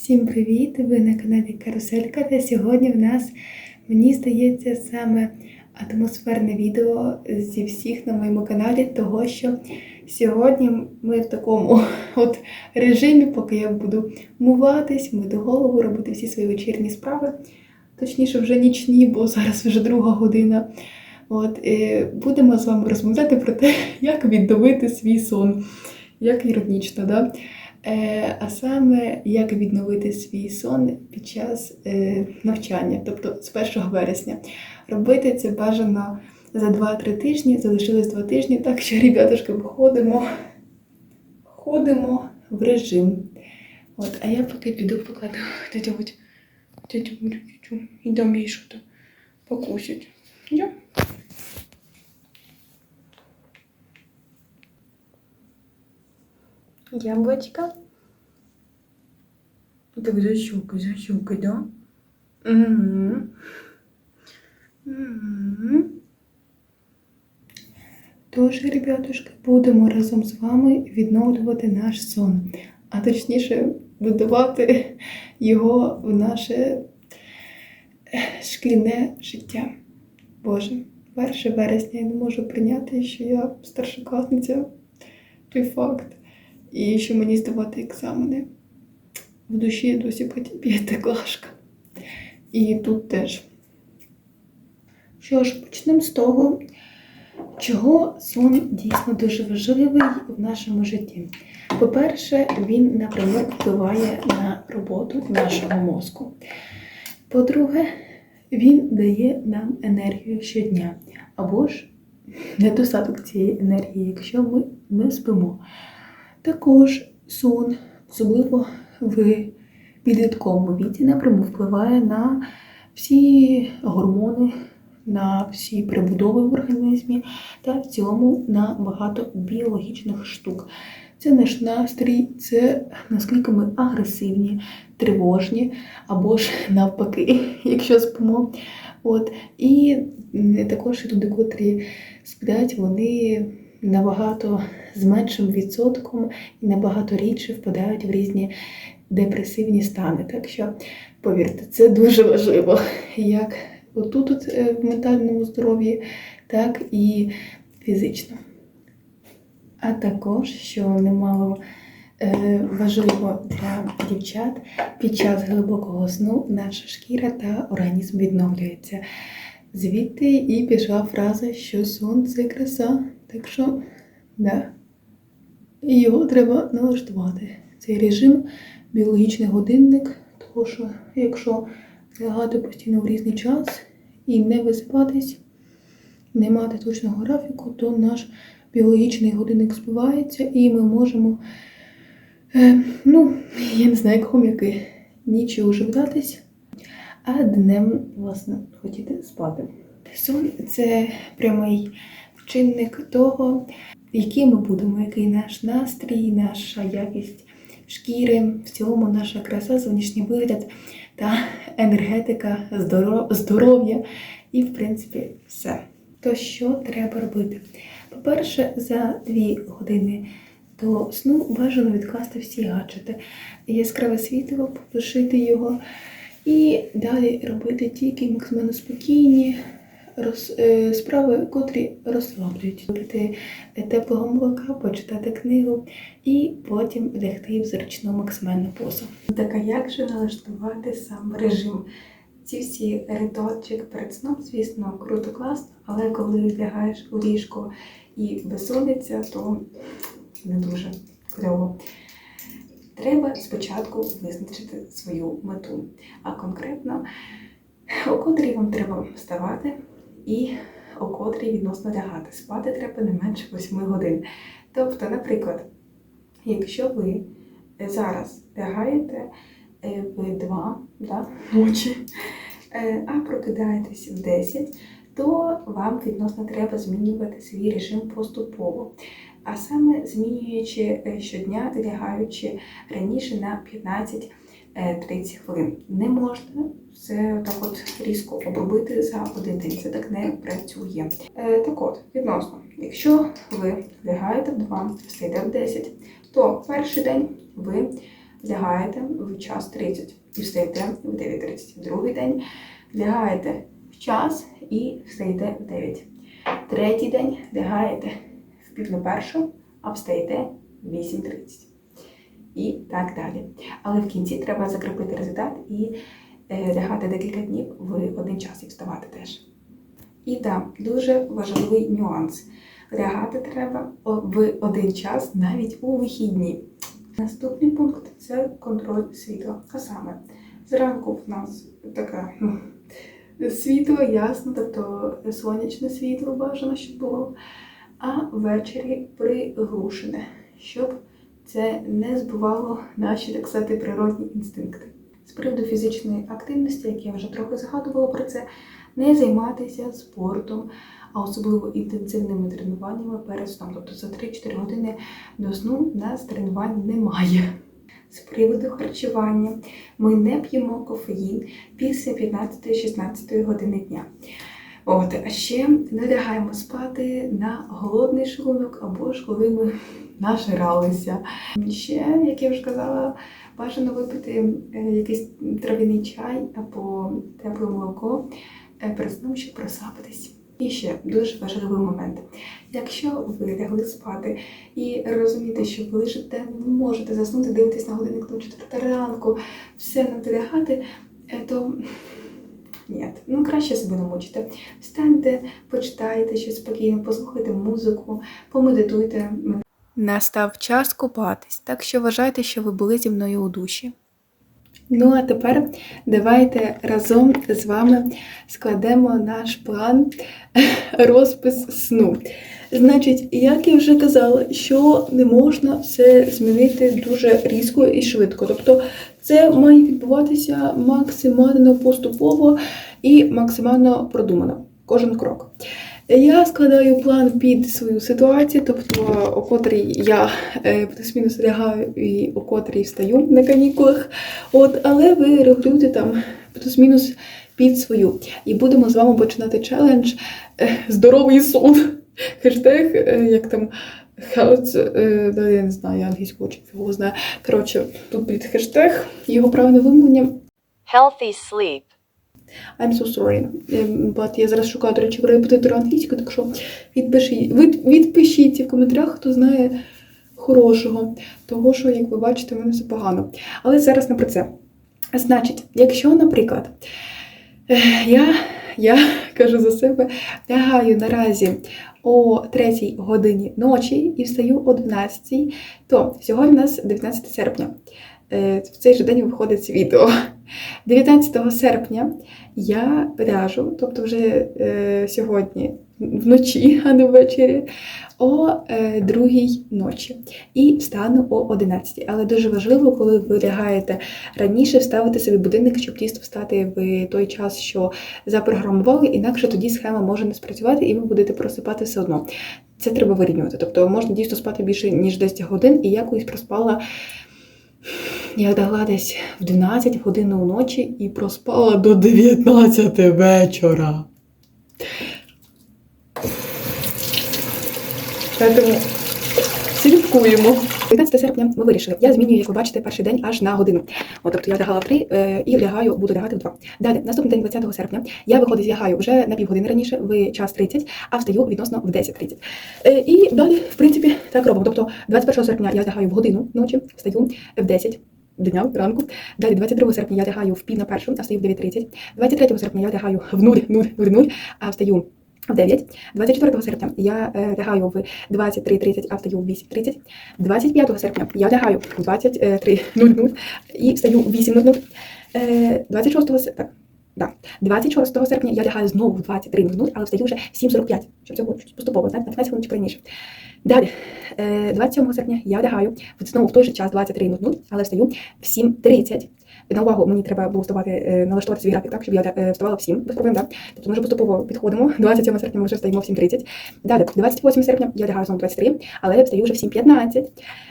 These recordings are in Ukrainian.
Всім привіт! Ви на каналі Каруселька. Та сьогодні в нас, мені здається, саме атмосферне відео зі всіх на моєму каналі, того що сьогодні ми в такому от режимі, поки я буду муватись, мити голову, робити всі свої вечірні справи. Точніше, вже нічні, бо зараз вже друга година. От, і будемо з вами розмовляти про те, як відновити свій сон. Як іронічно, да? Е, а саме як відновити свій сон під час е, навчання, тобто з 1 вересня. Робити це бажано за 2-3 тижні, залишилось 2 тижні, так що, ребятушки, ходимо, ходимо в режим. От, а я поки піду покладу Будь, тетю і дам їй що-то покусить. Яблочко. Так защелкай, защелкай, да? Угу. Угу. Тож, ребятушки, будемо разом з вами відновлювати наш сон, а точніше додавати його в наше шкільне життя. Боже, 1 вересня я не можу прийняти, що я старшокласниця, той факт, і що мені здавати екзамени. В душі досі п'ятиклашка. І тут теж. Що ж, почнемо з того, чого сон дійсно дуже важливий в нашому житті. По-перше, він напряму впливає на роботу нашого мозку. По-друге, він дає нам енергію щодня. Або ж недостаток цієї енергії, якщо ми не спимо. Також сон, особливо в підлітковому віці, напряму впливає на всі гормони, на всі прибудови в організмі та в цілому на багато біологічних штук. Це наш настрій, це наскільки ми агресивні, тривожні або ж навпаки, якщо спимо. От. І також люди, котрі сплять, вони набагато з меншим відсотком і набагато рідше впадають в різні депресивні стани. Так що, повірте, це дуже важливо, як отут от, е, в ментальному здоров'ї, так і фізично. А також, що немало е, важливо для дівчат, під час глибокого сну наша шкіра та організм відновлюється. Звідти і пішла фраза, що сон це краса. Так що, да. І його треба налаштувати. Цей режим, біологічний годинник, тому що якщо лягати постійно в різний час і не висипатись, не мати точного графіку, то наш біологічний годинник збивається і ми можемо, е, ну, я не знаю, як хом'яки, нічого уже вдатись, а днем, власне, хотіти спати. Сон це прямий чинник того, які ми будемо, який наш настрій, наша якість шкіри, в цілому наша краса, зовнішній вигляд та енергетика, здоров'я і, в принципі, все. То що треба робити? По-перше, за дві години до сну бажано відкласти всі гаджети, яскраве світло, потушити його. І далі робити тільки максимально спокійні, роз, е, справи, котрі розслаблюють. Пити теплого молока, почитати книгу і потім лягти в зручну максимальну позу. Так а як же налаштувати сам режим? Ці всі ритуальчик перед сном, звісно, круто, класно, але коли лягаєш у ліжко і безсонниця, то не дуже кльово. Треба спочатку визначити свою мету, а конкретно, о котрій вам треба вставати, і о котрій відносно лягати. Спати треба не менше 8 годин. Тобто, наприклад, якщо ви зараз лягаєте е, в 2 да, ночі, е, а прокидаєтесь в 10, то вам відносно треба змінювати свій режим поступово. А саме змінюючи е, щодня, лягаючи раніше на 15-30 хвилин. Не можна все так от різко обробити за один день. Це так не працює. Е, так от, відносно, якщо ви лягаєте в 2, встаєте в 10, то перший день ви лягаєте в час 30 і встаєте в 9.30. Другий день лягаєте в час і встаєте в 9. Третій день лягаєте в пів на першу, а встаєте в 8.30. І так далі. Але в кінці треба закріпити результат і е, лягати декілька днів в один час і вставати теж. І так, дуже важливий нюанс. Лягати треба в один час навіть у вихідні. Наступний пункт це контроль світла. А саме, зранку в нас таке світло, ясно, тобто сонячне світло бажано, щоб було, а ввечері приглушене, щоб це не збивало наші, так сказати, природні інстинкти. З приводу фізичної активності, як я вже трохи згадувала про це, не займатися спортом, а особливо інтенсивними тренуваннями перед сном. Тобто за 3-4 години до сну нас тренувань немає. З приводу харчування ми не п'ємо кофеїн після 15-16 години дня. От, а ще не лягаємо спати на голодний шлунок або ж коли ми нажиралися. Ще, як я вже казала, бажано випити е, якийсь трав'яний чай або тепле молоко е, перед сном, щоб розслабитись. І ще дуже важливий момент. Якщо ви лягли спати і розумієте, що ви лежите, не можете заснути, дивитесь на годинник до 4 ранку, все лягати, е, то ні, ну краще себе не мучите. Встаньте, почитайте щось спокійно, послухайте музику, помедитуйте. Настав час купатись, так що вважайте, що ви були зі мною у душі. Ну а тепер давайте разом з вами складемо наш план розпис сну. Значить, як я вже казала, що не можна все змінити дуже різко і швидко. Тобто це має відбуватися максимально поступово і максимально продумано. Кожен крок. Я складаю план під свою ситуацію, тобто о котрій я е, плюс-мінус лягаю і о котрій встаю на канікулах. От, але ви регулюєте там плюс-мінус під свою. І будемо з вами починати челендж е, Здоровий сон. Хештег, е, як там health, е, да, я не знаю, я англійську чи його знаю. Коротше, тут під хештег, його правильне вимовлення Healthy sleep. I'm so sorry. Ем, But я зараз шукаю, до речі, репетитора англійської, так що відпишіть, від, відпишіть в коментарях, хто знає хорошого. Того, що, як ви бачите, в мене все погано. Але зараз не про це. Значить, якщо, наприклад, я, я кажу за себе, лягаю наразі о 3 годині ночі і встаю о 12, то сьогодні у нас 19 серпня. Е, В цей же день виходить відео. 19 серпня я ляжу, тобто вже е, сьогодні вночі, а не ввечері, о е, другій ночі і встану о 11. Але дуже важливо, коли ви лягаєте раніше, вставити собі будильник, щоб дійсно встати в той час, що запрограмували, інакше тоді схема може не спрацювати, і ви будете просипати все одно. Це треба вирівнювати. Тобто можна дійсно спати більше ніж 10 годин, і я колись проспала. Я лягла десь в 12 годину ночі і проспала до 19 вечора. Тому слідкуємо. 19 серпня ми вирішили. Я змінюю, як ви бачите, перший день аж на годину. От, тобто я лягала в 3 е, і лягаю, буду лягати в 2. Далі, наступний день 20 серпня, я виходить, лягаю вже на півгодини раніше, в час 30, а встаю відносно в 10.30. Е, і далі, в принципі, так робимо. Тобто 21 серпня я лягаю в годину ночі, встаю в 10. Дня ранку. Далі 22 серпня я лягаю в пів на першу, а встаю в 9.30. 23 серпня я лягаю в 0, 0, 0, 0, а встаю в 9. 24 серпня я е, лягаю в 23.30, а встаю в 8.30. 25 серпня я лягаю в 23.00 і встаю в 8.00. Е, 26 серпня, так, да. 26 серпня я лягаю знову в 23.00, але встаю вже в 7.45, щоб це було поступово, на 15 хвилин раніше. Далі, е, 27 серпня я лягаю знову в той же час 23.00, але встаю в 7.30. На увагу мені треба було вставати, е, налаштувати свій графік так, щоб я е, вставала в 7, без проблем, да? Тобто ми вже поступово підходимо. 27 серпня ми вже встаємо в 7.30. Далі, 28 серпня я лягаю знову в 23, але я встаю вже в 7.15.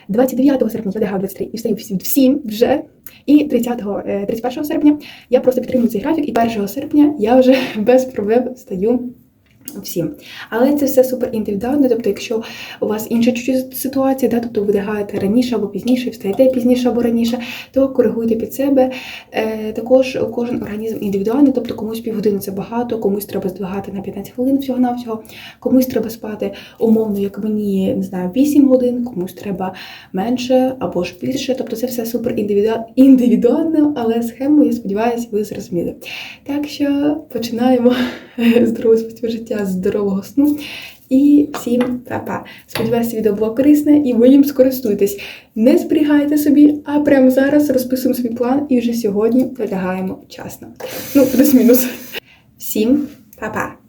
29 серпня я лягаю в 23 і встаю в 7 вже. І 30, е, 31 серпня я просто підтримую цей графік, і 1 серпня я вже без проблем встаю всім. Але це все супер індивідуально. Тобто, якщо у вас інша чуть ситуація, да, тобто ви лягаєте раніше або пізніше, встаєте пізніше або раніше, то коригуйте під себе. Е, також кожен організм індивідуальний, тобто комусь півгодини це багато, комусь треба здвигати на 15 хвилин всього-навсього, комусь треба спати умовно, як мені не знаю, 8 годин, комусь треба менше або ж більше. Тобто це все супер індивіду- індивідуально, але схему, я сподіваюся, ви зрозуміли. Так що починаємо здоровий спосіб життя здорового сну. І всім па-па. Сподіваюся, відео було корисне і ви їм скористуйтесь. Не зберігайте собі, а прямо зараз розписуємо свій план і вже сьогодні долягаємо вчасно. Ну, плюс-мінус. Всім па-па!